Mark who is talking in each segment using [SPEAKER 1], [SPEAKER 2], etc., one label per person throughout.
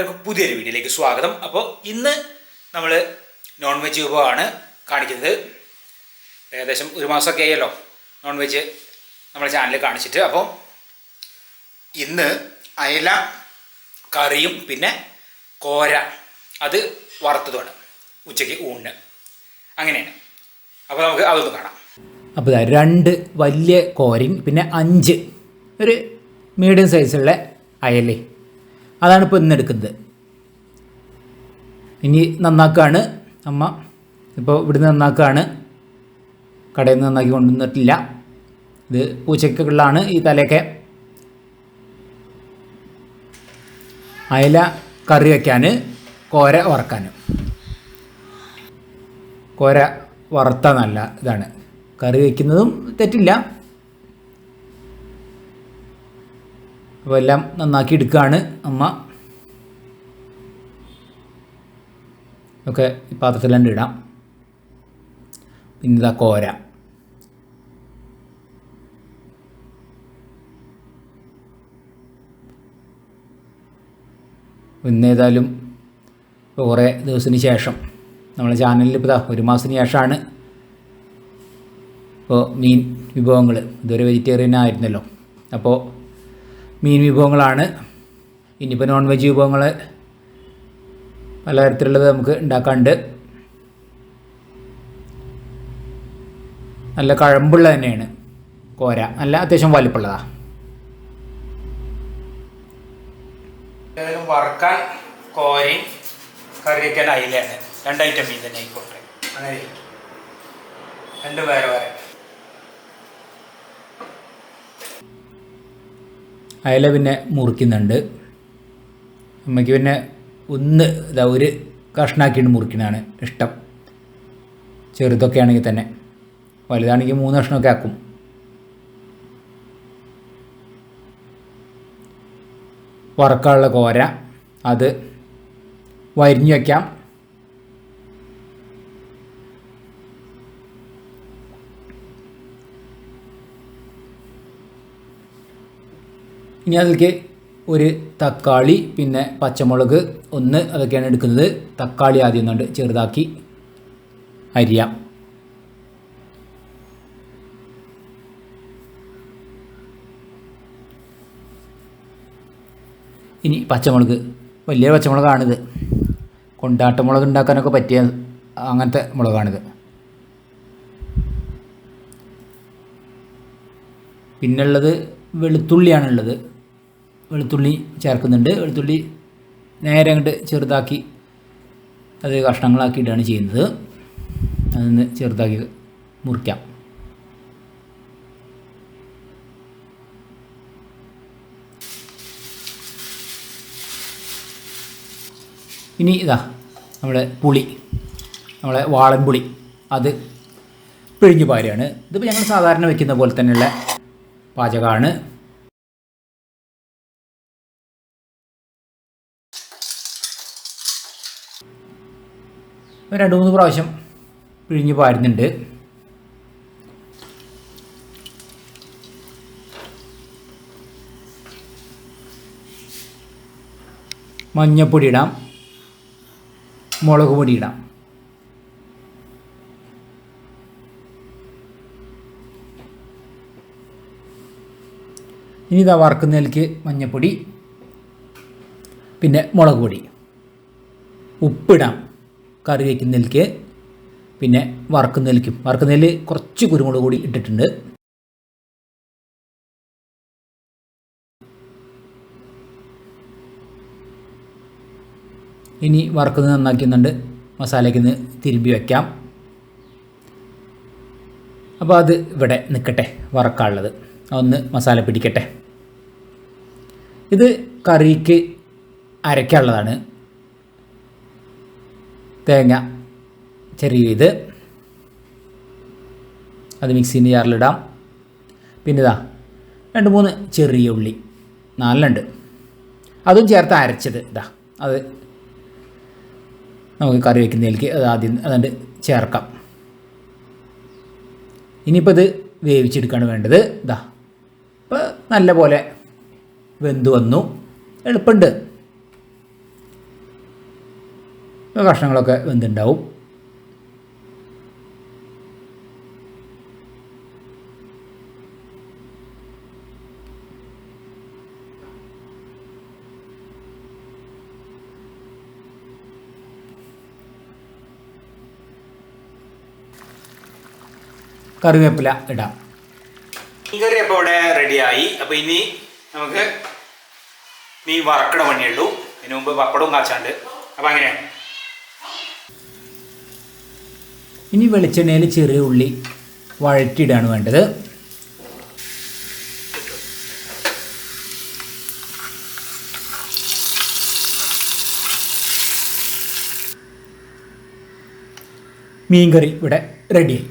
[SPEAKER 1] എല്ലാവർക്കും പുതിയൊരു വീഡിയോയിലേക്ക് സ്വാഗതം. അപ്പോൾ ഇന്ന് നമ്മൾ നോൺ വെജ് വിഭവമാണ് കാണിക്കുന്നത്. ഏകദേശം ഒരു മാസമൊക്കെ ആയല്ലോ നോൺ വെജ് നമ്മുടെ ചാനലിൽ കാണിച്ചിട്ട്. അപ്പോൾ ഇന്ന് അയല കറിയും പിന്നെ കോര അത് വറുത്തതുമാണ് ഉച്ചയ്ക്ക് ഊണിന്. അങ്ങനെയാണ്. അപ്പോൾ നമുക്ക് അതൊന്ന് കാണാം. അപ്പോൾ രണ്ട് വലിയ കോരയും പിന്നെ അഞ്ച് ഒരു മീഡിയം സൈസുള്ള അയലേ അതാണ് ഇപ്പോൾ ഇന്നെടുക്കുന്നത്. ഇനി നന്നാക്കുകയാണ് അമ്മ ഇപ്പോൾ ഇവിടുന്ന് നന്നാക്കുകയാണ് കടയിൽ നിന്ന് നന്നാക്കി കൊണ്ടുവന്നിട്ടില്ല. ഇത് പൂച്ചക്കുള്ളതാണ് ഈ തലയൊക്കെ. അയല കറി വയ്ക്കാൻ കോര വറക്കാൻ. കോര വറുത്ത നല്ല ഇതാണ്. കറി വയ്ക്കുന്നതും തെറ്റില്ല. അപ്പോൾ എല്ലാം നന്നാക്കി എടുക്കുകയാണ് അമ്മ. ഒക്കെ ഈ പാത്രത്തിൽ തന്നെ ഇടാം. പിന്നെ ഇതാ കോര. പിന്നെ ഏതായാലും ഇപ്പോൾ കുറേ ദിവസത്തിന് ശേഷം നമ്മളെ ചാനലിൽ ഇപ്പോൾ ഇതാ ഒരു മാസത്തിന് ശേഷമാണ് ഇപ്പോൾ മീൻ വിഭവങ്ങൾ ഇതൊരു വെജിറ്റേറിയൻ ആയിരുന്നല്ലോ. അപ്പോൾ മീൻ വിഭവങ്ങളാണ്. ഇനിയിപ്പോൾ നോൺ വെജ് വിഭവങ്ങൾ പലതരത്തിലുള്ളത് നമുക്ക് ഉണ്ടാക്കാണ്ട്. നല്ല കഴമ്പുള്ള തന്നെയാണ്. കോര. നല്ല അത്യാവശ്യം വലിപ്പുള്ളതാ വറക്കാൻ കോരയും കറി വയ്ക്കാൻ അയിലാണ് രണ്ട് ഐറ്റം മീൻ തന്നെ ആയിക്കോട്ടെ അങ്ങനെ രണ്ട് വേറെ വേറെ. അയല പിന്നെ മുറിക്കുന്നുണ്ട്. അമ്മയ്ക്ക് പിന്നെ ഒന്ന് ഇതാ ഒരു കഷ്ണാക്കിയിട്ട് മുറിക്കുന്നതാണ് ഇഷ്ടം. ചെറുതൊക്കെ ആണെങ്കിൽ തന്നെ. വലുതാണെങ്കിൽ മൂന്ന് കഷ്ണമൊക്കെ ആക്കും. വറക്കാനുള്ള കോര അത് വരിഞ്ഞു വയ്ക്കാം. ഇനി അതിലേക്ക് ഒരു തക്കാളി പിന്നെ പച്ചമുളക് ഒന്ന് അതൊക്കെയാണ് എടുക്കുന്നത്. തക്കാളി ആദ്യം ഒന്നുണ്ട് ചെറുതാക്കി അരിയാം. ഇനി പച്ചമുളക് വലിയ പച്ചമുളകാണിത് കൊണ്ടാട്ടമുളക് ഉണ്ടാക്കാനൊക്കെ പറ്റിയ അങ്ങനത്തെ മുളകാണിത്. പിന്നുള്ളത് വെളുത്തുള്ളിയാണുള്ളത്. വെളുത്തുള്ളി ചേർക്കുന്നുണ്ട്. വെളുത്തുള്ളി നേരെ അങ്ങോട്ട് ചെറുതാക്കി അത് കഷ്ണങ്ങളാക്കിയിട്ടാണ് ചെയ്യുന്നത്. അതൊന്ന് ചെറുതാക്കി മുറിക്കാം. ഇനി ഇതാ നമ്മുടെ പുളി നമ്മളെ വാളൻ പുളി. അത് പിഴിഞ്ഞു പാരുകയാണ്. ഇതിപ്പോൾ ഞങ്ങൾ സാധാരണ വെക്കുന്ന പോലെ തന്നെയുള്ള പാചകമാണ്. രണ്ട് മൂന്ന് പ്രാവശ്യം പിഴിഞ്ഞ് പാരുന്നുണ്ട് മഞ്ഞപ്പൊടി ഇടാം മുളക് പൊടി ഇടാം ഇനി ഇതാ വറക്കുന്നതിലേക്ക് മഞ്ഞപ്പൊടി പിന്നെ മുളക് പൊടി. ഉപ്പിടാം. കറി വയ്ക്കുന്ന നെൽക്ക് പിന്നെ വറക്കുന്നതിലേക്കും വറക്കുന്നതിൽ കുറച്ച് കുരുമുളക് കൂടി ഇട്ടിട്ടുണ്ട്. ഇനി വറക്കുന്നത് നന്നാക്കുന്നുണ്ട് മസാലയ്ക്ക് ഒന്ന് തിരുമ്പി വയ്ക്കാം അപ്പോൾ അത് ഇവിടെ നിൽക്കട്ടെ വറക്കാനുള്ളത്. ഒന്ന് മസാല പിടിക്കട്ടെ. ഇത് കറിക്ക് അരയ്ക്കാനുള്ളതാണ്. തേങ്ങ ചെറിയ ഇത് അത് മിക്സിന്റെ ജാറിലിടാം പിന്നെ ഇതാ രണ്ട് മൂന്ന് ചെറിയ ഉള്ളി നാലെണ്ണുണ്ട് അതും ചേർത്ത് അരച്ചത് ഇതാ അത് നമുക്ക് കറി വയ്ക്കുന്നതിലേക്ക് അത് ആദ്യം അതുകൊണ്ട് ചേർക്കാം. ഇനിയിപ്പോൾ ഇത് വേവിച്ചെടുക്കുകയാണ് വേണ്ടത് ഇതാ. ഇപ്പോൾ നല്ല പോലെ വെന്ത് വന്നു എളുപ്പമുണ്ട് അപ്പോൾ കഷ്ണങ്ങളൊക്കെ വെന്തുണ്ടാവും കറിവേപ്പില ഇടാം. മീൻകറി അപ്പോൾ ഇവിടെ റെഡിയായി. അപ്പോൾ ഇനി നമുക്ക് മീൻ വറക്കണ പണിയുള്ളൂ ഇതിനു മുമ്പ് പപ്പടവും കാച്ചാണ്ട്. അപ്പോൾ അങ്ങനെയാണ് ഇനി വെളിച്ചെണ്ണയിൽ ചെറിയ ഉള്ളി വഴറ്റിയിടാണ് വേണ്ടത്. മീൻകറി ഇവിടെ റെഡിയായി.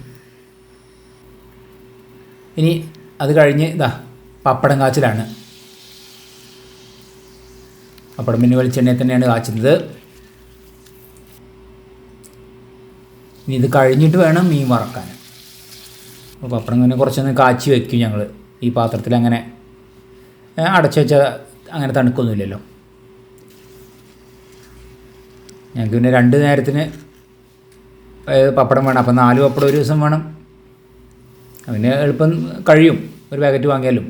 [SPEAKER 1] ഇനി അത് കഴിഞ്ഞ് ഇതാ പപ്പടം കാച്ചിലാണ്. പപ്പടം പിന്നെ വെളിച്ചെണ്ണയിൽ തന്നെയാണ് കാച്ചുന്നത്. ഇനി ഇത് കഴിഞ്ഞിട്ട് വേണം മീൻ വറക്കാൻ. അപ്പോൾ പപ്പടം ഇങ്ങനെ കുറച്ചൊന്ന് കാച്ചി വയ്ക്കും ഞങ്ങൾ ഈ പാത്രത്തിൽ അങ്ങനെ അടച്ചു അടച്ച് വെച്ച അങ്ങനെ തണുക്കൊന്നുമില്ലല്ലോ. ഞങ്ങൾക്ക് പിന്നെ രണ്ട് നേരത്തിന് പപ്പടം വേണം. അപ്പം നാല് പപ്പടം ഒരു ദിവസം വേണം. അതിന് എളുപ്പം കഴിയും. ഒരു പാക്കറ്റ് വാങ്ങിയാലും.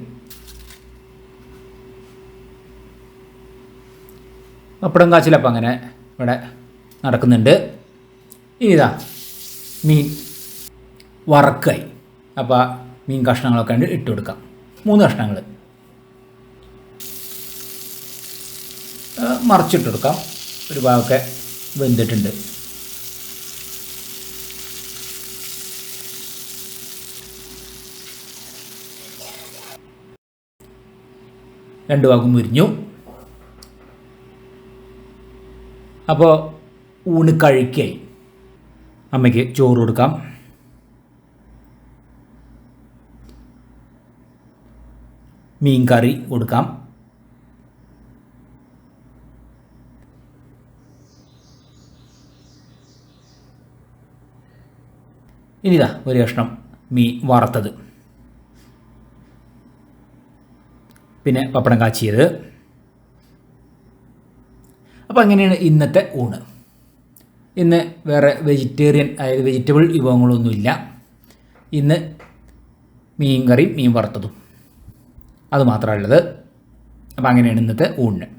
[SPEAKER 1] പപ്പടം കാച്ചിലപ്പം അങ്ങനെ ഇവിടെ നടക്കുന്നുണ്ട്. ഇനി ഇതാ. മീൻ വറക്കായി. അപ്പോൾ മീൻ കഷ്ണങ്ങളൊക്കെ ഉണ്ട് ഇട്ട് കൊടുക്കാം. മൂന്ന് കഷ്ണങ്ങൾ. മറിച്ചിട്ട് കൊടുക്കാം. ഒരു ഭാഗമൊക്കെ വെന്തിട്ടുണ്ട്. രണ്ട് ഭാഗം മുരിഞ്ഞു. അപ്പോൾ ഊണ് കഴിക്കായി. അമ്മയ്ക്ക് ചോറ് കൊടുക്കാം. മീൻ കറി കൊടുക്കാം. ഇനിതാ ഒരു കഷ്ണം മീൻ വറുത്തത്. പിന്നെ പപ്പടം കാച്ചിയത്. അപ്പോൾ അങ്ങനെയാണ് ഇന്നത്തെ ഊണ്. ഇന്ന് വേറെ വെജിറ്റേറിയൻ അതായത് വെജിറ്റബിൾ വിഭവങ്ങളൊന്നുമില്ല. ഇന്ന് മീൻ കറി മീൻ വറുത്തതും. അത് മാത്രമാണ് ഉള്ളത് അപ്പോൾ അങ്ങനെയാണ് ഇന്നത്തെ ഊണിന്.